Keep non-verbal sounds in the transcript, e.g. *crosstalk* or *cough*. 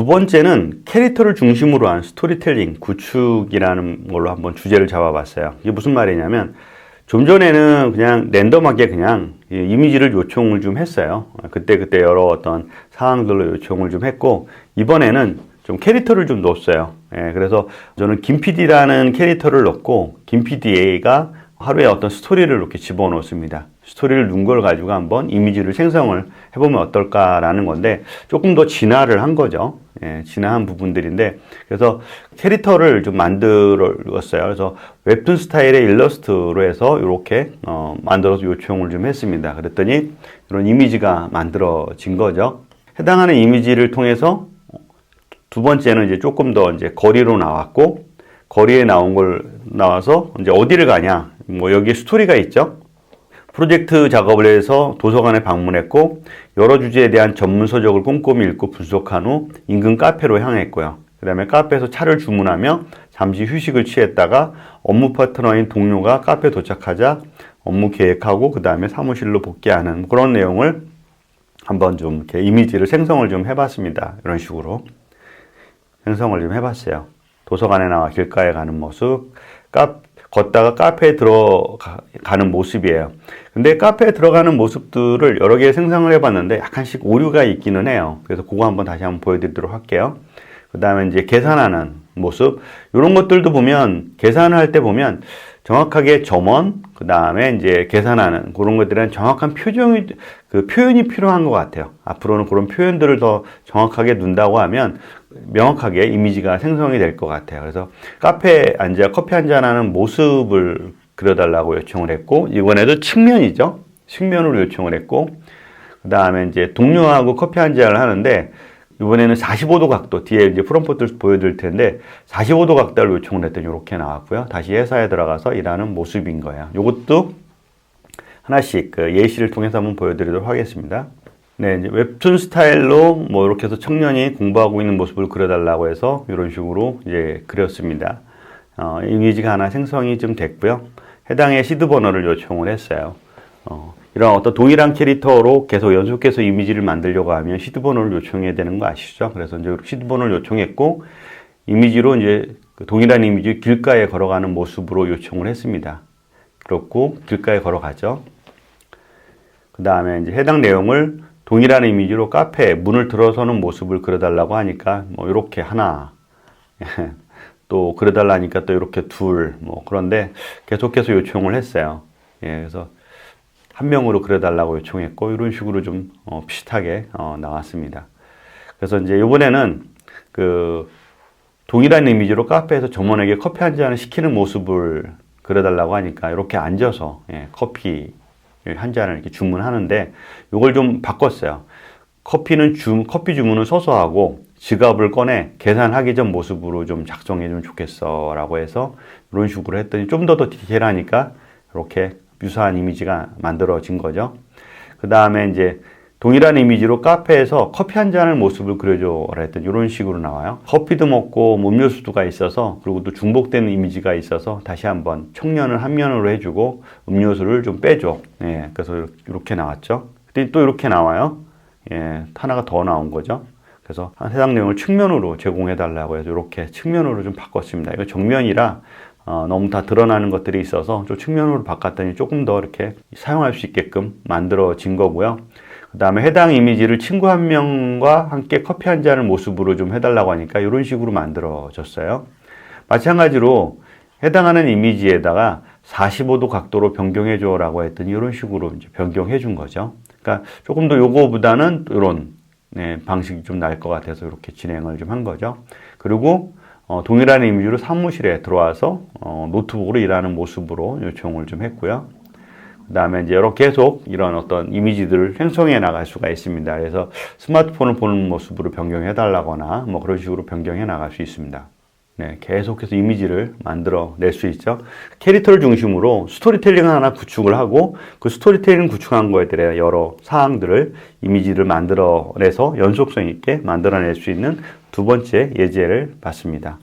두 번째는 캐릭터를 중심으로 한 스토리텔링, 구축이라는 걸로 한번 주제를 잡아봤어요. 이게 무슨 말이냐면 좀 전에는 그냥 랜덤하게 그냥 이 이미지를 요청을 좀 했어요. 그때 그때 여러 어떤 상황들로 요청을 좀 했고 이번에는 좀 캐릭터를 좀 넣었어요. 예, 그래서 저는 김 PD라는 캐릭터를 넣고 김 PD가 하루에 어떤 스토리를 이렇게 집어넣습니다. 스토리를 넣은 걸 가지고 한번 이미지를 생성을 해보면 어떨까라는 건데 조금 더 진화를 한 거죠. 예, 진화한 부분들인데 그래서 캐릭터를 좀 만들었어요. 그래서 웹툰 스타일의 일러스트로 해서 이렇게 어, 만들어서 요청을 좀 했습니다. 그랬더니 이런 이미지가 만들어진 거죠. 해당하는 이미지를 통해서 두 번째는 이제 조금 더 이제 거리로 나왔고 거리에 나온 걸 나와서 이제 어디를 가냐 뭐 여기에 스토리가 있죠. 프로젝트 작업을 해서 도서관에 방문했고 여러 주제에 대한 전문 서적을 꼼꼼히 읽고 분석한 후 인근 카페로 향했고요. 그 다음에 카페에서 차를 주문하며 잠시 휴식을 취했다가 업무 파트너인 동료가 카페 도착하자 업무 계획하고 그 다음에 사무실로 복귀하는 그런 내용을 한번 좀 이렇게 이미지를 생성을 좀 해봤습니다. 이런 식으로 생성을 좀 해봤어요. 도서관에 나와 길가에 가는 모습, 카, 걷다가 카페에 들어가는 모습이에요. 근데 카페에 들어가는 모습들을 여러 개 생성을 해봤는데 약간씩 오류가 있기는 해요. 그래서 그거 한번 다시 한번 보여드리도록 할게요. 그 다음에 이제 계산하는 모습. 이런 것들도 보면, 계산을 할때 보면 정확하게 점원, 그 다음에 이제 계산하는 그런 것들은 정확한 표정이, 그 표현이 필요한 것 같아요. 앞으로는 그런 표현들을 더 정확하게 둔다고 하면 명확하게 이미지가 생성이 될 것 같아요. 그래서 카페에 앉아 커피 한잔 하는 모습을 그려달라고 요청을 했고, 이번에도 측면이죠. 측면으로 요청을 했고, 그 다음에 이제 동료하고 커피 한잔을 하는데, 이번에는 45도 각도, 뒤에 이제 프롬프트를 보여드릴 텐데, 45도 각도를 요청을 했더니 이렇게 나왔고요. 다시 회사에 들어가서 일하는 모습인 거예요. 이것도 하나씩 그 예시를 통해서 한번 보여드리도록 하겠습니다. 네, 이제 웹툰 스타일로 뭐 이렇게 해서 청년이 공부하고 있는 모습을 그려달라고 해서 이런 식으로 이제 그렸습니다. 어, 이미지가 하나 생성이 좀 됐고요. 해당의 시드 번호를 요청을 했어요. 어, 이런 어떤 동일한 캐릭터로 계속 연속해서 이미지를 만들려고 하면 시드 번호를 요청해야 되는 거 아시죠? 그래서 이제 시드 번호를 요청했고 이미지로 이제 그 동일한 이미지 길가에 걸어가는 모습으로 요청을 했습니다. 그렇고 길가에 걸어가죠. 그 다음에 이제 해당 내용을 동일한 이미지로 카페에 문을 들어서는 모습을 그려달라고 하니까 뭐 이렇게 하나 *laughs* 또 그려달라니까 또 이렇게 둘 뭐 그런데 계속해서 요청을 했어요. 예, 그래서 한 명으로 그려달라고 요청했고 이런 식으로 좀 어, 비슷하게 어, 나왔습니다. 그래서 이제 이번에는 그 동일한 이미지로 카페에서 점원에게 커피 한 잔을 시키는 모습을 그려달라고 하니까 이렇게 앉아서 예, 커피 한 잔을 이렇게 주문하는데 이걸 좀 바꿨어요. 커피는 주, 커피 주문은 서서 하고 지갑을 꺼내 계산하기 전 모습으로 좀 작성해 주면 좋겠어 라고 해서 이런 식으로 했더니 좀 더더 디테일하니까 이렇게 유사한 이미지가 만들어진 거죠. 그 다음에 이제 동일한 이미지로 카페에서 커피 한 잔을 모습을 그려줘라 했더니 이런 식으로 나와요. 커피도 먹고 뭐 음료수도가 있어서 그리고 또 중복되는 이미지가 있어서 다시 한번 청년을 한 면으로 해주고 음료수를 좀 빼줘. 예, 그래서 이렇게 나왔죠. 그랬더니 또 이렇게 나와요. 예, 하나가 더 나온 거죠. 그래서 해당 내용을 측면으로 제공해 달라고 해서 이렇게 측면으로 좀 바꿨습니다. 이거 정면이라 어, 너무 다 드러나는 것들이 있어서 좀 측면으로 바꿨더니 조금 더 이렇게 사용할 수 있게끔 만들어진 거고요. 그 다음에 해당 이미지를 친구 한 명과 함께 커피 한 잔을 모습으로 좀 해달라고 하니까 이런 식으로 만들어졌어요. 마찬가지로 해당하는 이미지에다가 45도 각도로 변경해 줘라고 했더니 이런 식으로 이제 변경해 준 거죠. 그러니까 조금 더 요거보다는 이런 네, 방식이 좀 나을 것 같아서 이렇게 진행을 좀 한 거죠. 그리고 어, 동일한 이미지로 사무실에 들어와서 어, 노트북으로 일하는 모습으로 요청을 좀 했고요. 그 다음에 이제 이렇게 계속 이런 어떤 이미지들을 생성해 나갈 수가 있습니다. 그래서 스마트폰을 보는 모습으로 변경해 달라거나 뭐 그런 식으로 변경해 나갈 수 있습니다. 네, 계속해서 이미지를 만들어 낼 수 있죠. 캐릭터를 중심으로 스토리텔링 하나 구축을 하고 그 스토리텔링 구축한 거에 대해 여러 사항들을 이미지를 만들어내서 연속성 있게 만들어낼 수 있는 두 번째 예제를 봤습니다.